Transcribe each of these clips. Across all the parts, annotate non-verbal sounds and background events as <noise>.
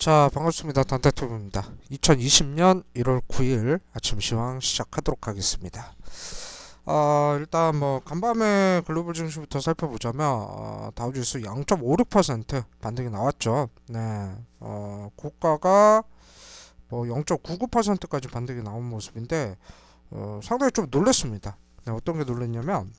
자 반갑습니다. 단타투브입니다. 2020년 1월 9일 아침 시황 시작하도록 하겠습니다. 어, 일단 뭐 간밤에 글로벌 증시부터 살펴보자면 어, 다우지수 0.56% 반등이 나왔죠. 네 어, 고가가 뭐 0.99%까지 반등이 나온 모습인데 어, 상당히 좀 놀랐습니다. 네, 어떤 게 놀랐냐면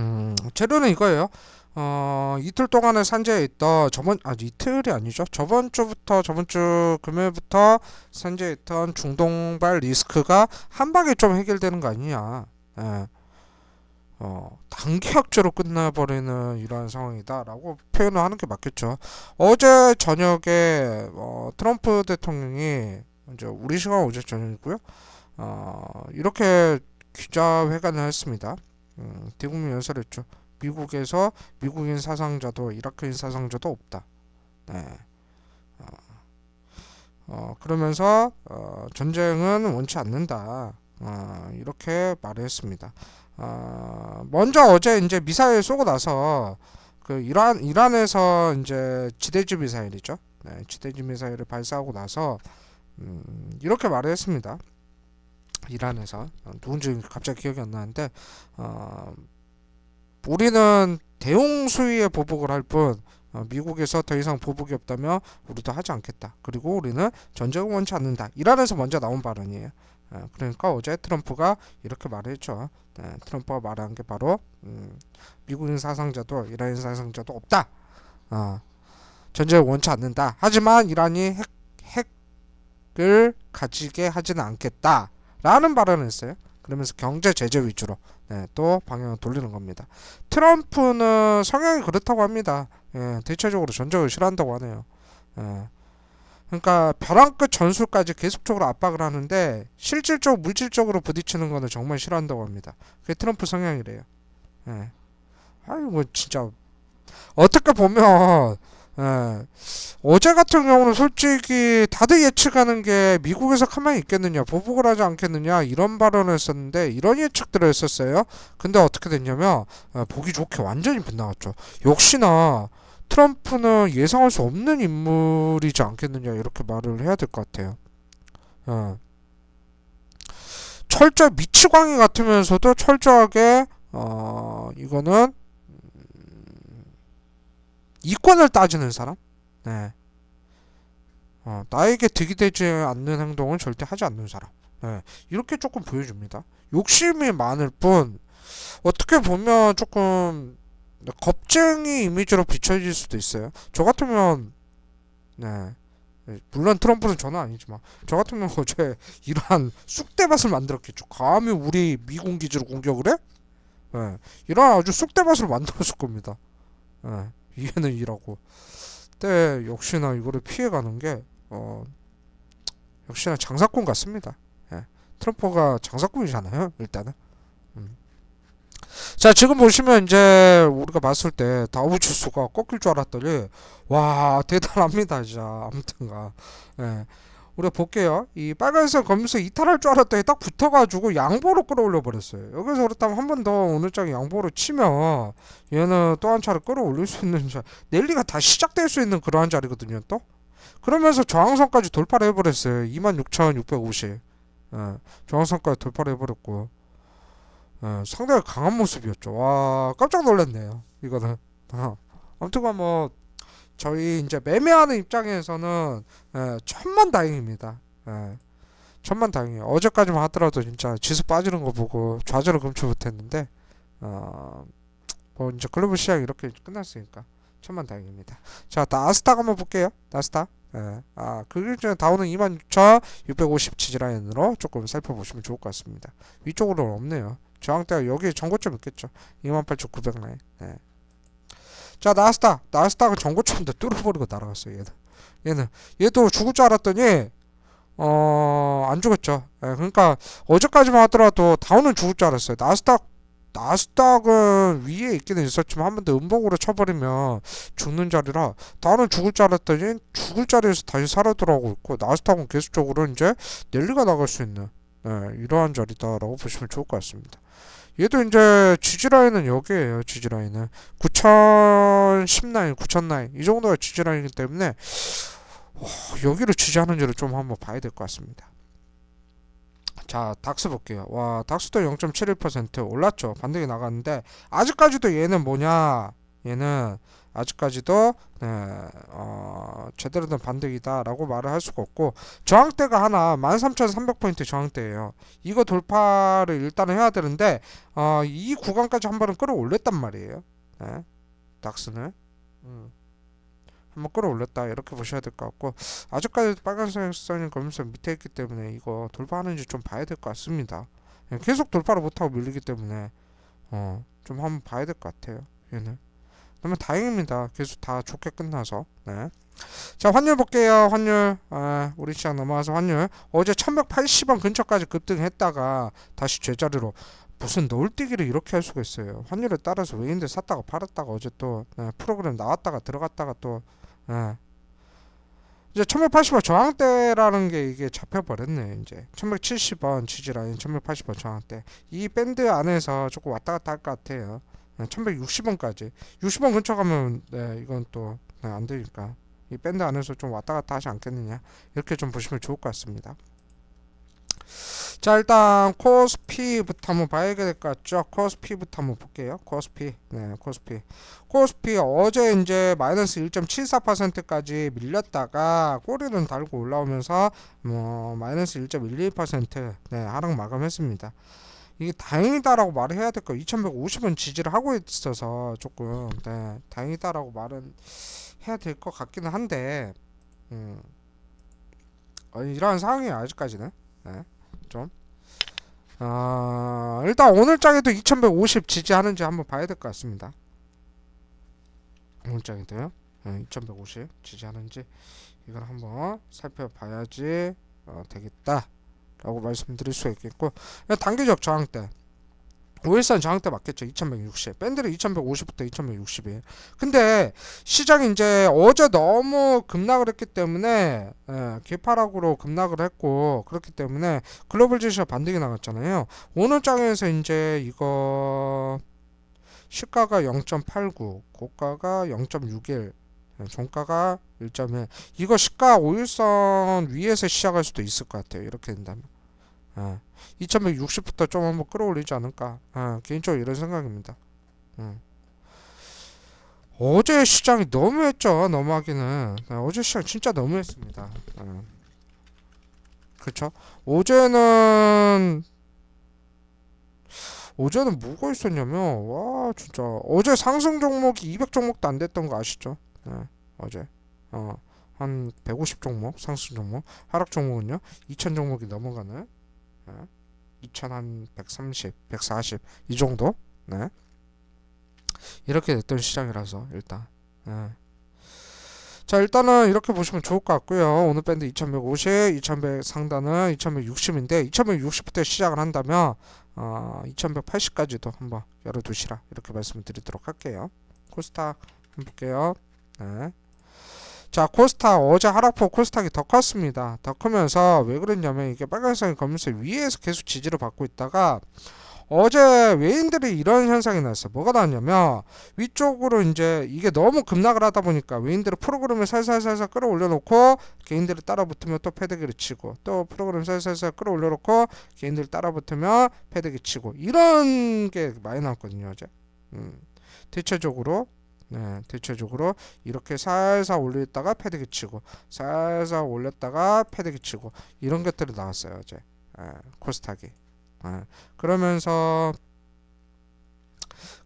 음, 재료는 이거예요 어, 이틀 동안에 산재에 있던 저번 아 이틀이 아니죠. 저번 주부터 저번 주 금요일부터 산재에 있던 중동발 리스크가 한 방에 좀 해결되는 거 아니냐. 예. 어, 단기학제로 끝나버리는 이러한 상황이다라고 표현을 하는 게 맞겠죠. 어제 저녁에 어, 트럼프 대통령이 이제 우리 시간 어제 저녁이고요. 어, 이렇게 기자회견을 했습니다. 음, 대국민 연설했죠. 미국에서 미국인 사상자도 이라크인 사상자도 없다. 네. 어, 어, 그러면서 어, 전쟁은 원치 않는다. 어, 이렇게 말했습니다. 어, 먼저 어제 이제 미사일 쏘고 나서 그 이란 이란에서 이제 지대지 미사일이죠. 네, 지대지 미사일을 발사하고 나서 음, 이렇게 말했습니다. 이란에서 어, 누군지 갑자기 기억이 안 나는데 어, 우리는 대용 수위의 보복을 할뿐 어, 미국에서 더 이상 보복이 없다면 우리도 하지 않겠다. 그리고 우리는 전쟁을 원치 않는다. 이란에서 먼저 나온 발언이에요. 어, 그러니까 어제 트럼프가 이렇게 말했죠. 네, 트럼프가 말한 게 바로 음, 미국인 사상자도 이란인 사상자도 없다. 어, 전쟁을 원치 않는다. 하지만 이란이 핵, 핵을 가지게 하지는 않겠다. 라는 발언을 했어요. 그러면서 경제 제재 위주로 네, 또 방향을 돌리는 겁니다. 트럼프는 성향이 그렇다고 합니다. 예, 대체적으로 전쟁을 싫어한다고 하네요. 예. 그러니까 벼랑 끝 전술까지 계속적으로 압박을 하는데 실질적 물질적으로 부딪히는 거는 정말 싫어한다고 합니다. 그게 트럼프 성향이래요. 예. 아이고 뭐 진짜 어떻게 보면 예. 어제 같은 경우는 솔직히 다들 예측하는 게 미국에서 가만히 있겠느냐, 보복을 하지 않겠느냐 이런 발언을 했었는데 이런 예측들을 했었어요. 근데 어떻게 됐냐면 어, 보기 좋게 완전히 빗나갔죠. 역시나 트럼프는 예상할 수 없는 인물이지 않겠느냐 이렇게 말을 해야 될 것 같아요. 어. 철저 미치광이 같으면서도 철저하게 어 이거는 이권을 따지는 사람? 네. 어, 나에게 득이 되지 않는 행동은 절대 하지 않는 사람. 네. 이렇게 조금 보여줍니다. 욕심이 많을 뿐, 어떻게 보면 조금 겁쟁이 이미지로 비춰질 수도 있어요. 저 같으면, 네. 물론 트럼프는 저는 아니지만, 저 같으면 <laughs> 어제 이러한 쑥대밭을 만들었겠죠. 감히 우리 미군 기지로 공격을 해? 네. 이런 아주 쑥대밭을 만들었을 겁니다. 네. 이해는 이라고. 근데 역시나 이거를 피해가는 게 어, 역시나 장사꾼 같습니다. 예. 트럼프가 장사꾼이잖아요. 일단은. 음. 자 지금 보시면 이제 우리가 봤을 때 다우 지수가 꺾일 줄 알았더니 와 대단합니다 진짜 아무튼가 예. 우리가 볼게요. 이 빨간색 검은색 이탈할 줄 알았더니 딱 붙어가지고 양보로 끌어올려 버렸어요. 여기서 그렇다면 한 번 더 오늘 장에 양보로 치면 얘는 또 한 차를 끌어올릴 수 있는 자 랠리가 다시 시작될 수 있는 그러한 자리거든요 또. 그러면서 저항선까지 돌파를 해버렸어요. 26,650 예, 저항선까지 돌파를 해버렸고. 예, 상당히 강한 모습이었죠. 와 깜짝 놀랐네요 이거는. 어. 아무튼간 뭐 저희 이제 매매하는 입장에서는 예, 천만 다행입니다 예, 천만 다행이에요 어제까지만 하더라도 진짜 지수 빠지는 거 보고 좌절을 금치 못했는데 어, 뭐 이제 글로벌 시장이 이렇게 끝났으니까 천만 다행입니다. 자, 나스닥 한번 볼게요. 나스닥. 예. 아, 그 중에 다우는 26,650 지지라인으로 조금 살펴보시면 좋을 것 같습니다. 위쪽으로는 없네요. 저항대가 여기 전고점 있겠죠. 28,900 라인. 예. 자, 나스닥. 나스닥은 전고점도 뚫어버리고 날아갔어요, 얘는. 얘는. 얘도 죽을 줄 알았더니 어, 안 죽었죠. 예, 그러니까 어제까지만 하더라도 다우는 죽을 줄 알았어요. 나스닥 나스닥은 위에 있기는 있었지만 한 번 더 음봉으로 쳐버리면 죽는 자리라 다는 죽을 줄 알았더니 죽을 자리에서 다시 살아 돌아오고 있고 나스닥은 계속적으로 이제 랠리가 나갈 수 있는 네, 이러한 자리다라고 보시면 좋을 것 같습니다. 얘도 이제 지지라인은 여기에요. 지지라인은 9010 라인, 9000 라인 이 정도가 지지라인이기 때문에 어, 여기를 지지하는지를 좀 한번 봐야 될 것 같습니다. 자, 닥스 볼게요. 와, 닥스도 0.71% 올랐죠. 반등이 나갔는데 아직까지도 얘는 뭐냐? 얘는 아직까지도 네, 어, 제대로 된 반등이다라고 말을 할 수가 없고 저항대가 하나 13,300포인트 저항대예요. 이거 돌파를 일단은 해야 되는데 어, 이 구간까지 한 번은 끌어올렸단 말이에요. 네, 닥스는 음. 한번 끌어올렸다 이렇게 보셔야 될 것 같고 아직까지 빨간색 선이 검은색 밑에 있기 때문에 이거 돌파하는지 좀 봐야 될 것 같습니다. 예, 계속 돌파를 못하고 밀리기 때문에 어, 좀 한번 봐야 될 것 같아요. 얘는. 그러면 다행입니다. 계속 다 좋게 끝나서. 네. 자 환율 볼게요. 환율 아, 우리 시장 넘어와서 환율 어제 1180원 근처까지 급등했다가 다시 제자리로 무슨 너울뛰기를 이렇게 할 수가 있어요. 환율에 따라서 외인들 샀다가 팔았다가 어제 또 네, 프로그램 나왔다가 들어갔다가 또 예. 이제 1180원 저항대라는 게 이게 잡혀버렸네 이제 1170원 지지라인 1180원 저항대 이 밴드 안에서 조금 왔다 갔다 할 것 같아요 네, 1160원까지. 60원 근처 가면 네, 이건 또 네, 안 되니까. 이 밴드 안에서 좀 왔다 갔다 하지 않겠느냐. 이렇게 좀 보시면 좋을 것 같습니다. 자 일단 코스피부터 한번 봐야 될 것 같죠? 코스피부터 한번 볼게요. 코스피. 네 코스피. 코스피 어제 이제 마이너스 1.74%까지 밀렸다가 꼬리는 달고 올라오면서 뭐 마이너스 1.12% 네, 하락 마감했습니다. 이게 다행이다라고 말을 해야 될까 2150원 지지를 하고 있어서 조금 네, 다행이다라고 말은 해야 될 것 같기는 한데 음, 어, 이러한 상황이에요 아직까지는 네, 좀 어, 일단 오늘 장에도 2150 지지하는지 한번 봐야 될 것 같습니다. 문장인데요. 2150 지지하는지 이걸 한번 살펴봐야지 어, 되겠다 라고 말씀드릴 수 있겠고 단기적 저항대 5일선 저항 대 맞겠죠. 2160 밴드는 2150부터 2160이. 근데 시장이 이제 어제 너무 급락을 했기 때문에 예, 개파락으로 급락을 했고 그렇기 때문에 글로벌 지수가 반등이 나갔잖아요. 오늘 장에서 이제 이거 시가가 0.89, 고가가 0.61, 종가가 1.1. 이거 시가 5일선 위에서 시작할 수도 있을 것 같아요. 이렇게 된다면. 어. 2160부터 좀 한번 끌어올리지 않을까. 어, 개인적으로 이런 생각입니다. 음. 어제 시장이 너무했죠. 너무하기는. 어, 어제 시장 진짜 너무했습니다. 어. 그쵸? 어제는 어제는 뭐가 있었냐면 와 진짜 어제 상승 종목이 200 종목도 안 됐던 거 아시죠? 네, 어제. 어 한 150 종목 상승 종목. 하락 종목은요 2000 종목이 넘어가는 네, 2000한 130, 140 이 정도? 네. 이렇게 됐던 시장이라서 일단. 네. 자 일단은 이렇게 보시면 좋을 것 같고요. 오늘 밴드 2150 2100 상단은 2160인데 2160부터 시작을 한다면 어, 2180까지도 한번 열어두시라. 이렇게 말씀을 드리도록 할게요. 코스닥 한번 볼게요 네. 자 코스닥 어제 하락폭 코스닥이 더 컸습니다 더 크면서 왜 그랬냐면 이게 빨간색이 검은색 위에서 계속 지지를 받고 있다가 어제 외인들이 이런 현상이 났어요. 뭐가 나왔냐면 위쪽으로 이제 이게 너무 급락을 하다 보니까 외인들이 프로그램을 살살살살 끌어올려 놓고 개인들이 따라 붙으면 또 패대기를 치고 또 프로그램 살살살 끌어올려 놓고 개인들이 따라 붙으면 패대기 치고 이런 게 많이 나왔거든요. 어제. 음. 대체적으로 네, 대체적으로 이렇게 살살 올렸다가 패대기 치고 살살 올렸다가 패대기 치고 이런 것들이 나왔어요. 어제. 예, 코스닥이. 예, 그러면서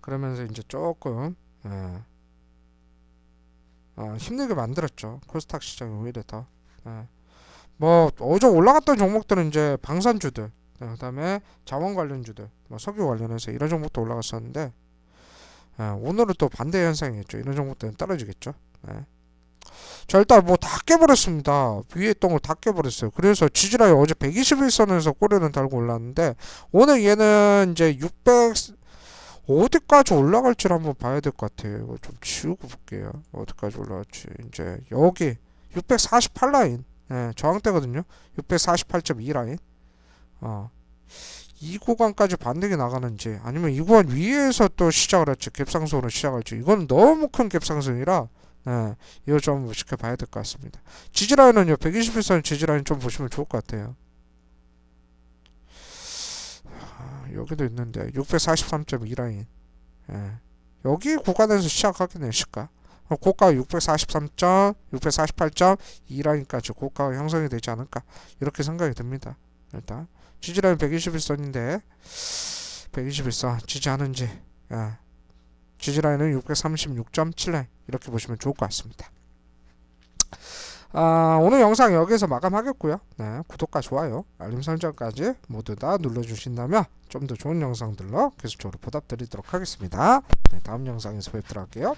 그러면서 이제 조금 예, 어, 힘들게 만들었죠 코스닥 시장이 오히려 더. 예. 뭐 어제 올라갔던 종목들은 이제 방산주들, 예, 그다음에 자원 관련주들, 뭐 석유 관련해서 이런 종목도 올라갔었는데 예, 오늘은 또 반대 현상이겠죠. 이런 종목들은 떨어지겠죠. 예. 자 일단 뭐 다 깨버렸습니다. 위에 걸다 깨버렸어요. 그래서 지지라이 어제 121선에서 꼬리는 달고 올랐는데 오늘 얘는 이제 600 어디까지 올라갈지 한번 봐야 될 것 같아요. 이거 좀 지우고 볼게요. 어디까지 올라갈지 이제 여기 648 라인 예, 저항대거든요. 648.2 라인 어. 이 구간까지 반등이 나가는지 아니면 이 구간 위에서 또 시작을 할지 갭상승으로 시작할지 이건 너무 큰 갭상승이라 네, 이거 좀 지켜봐야 될 것 같습니다. 지지라인은요, 121선 지지라인 좀 보시면 좋을 것 같아요. 아, 여기도 있는데 643.2 라인. 예. 여기 구간에서 시작하겠네요, 시가. 어, 고가 643점, 648.2 라인까지 고가가 형성이 되지 않을까 이렇게 생각이 듭니다. 일단 지지라인 121선인데 121선 지지하는지 예. 지지라인은 636.7 라인 이렇게 보시면 좋을 것 같습니다. 아, 오늘 영상 여기서 마감하겠고요. 네, 구독과 좋아요, 알림 설정까지 모두 다 눌러주신다면 좀 더 좋은 영상들로 계속적으로 보답드리도록 하겠습니다. 네, 다음 영상에서 뵙도록 할게요.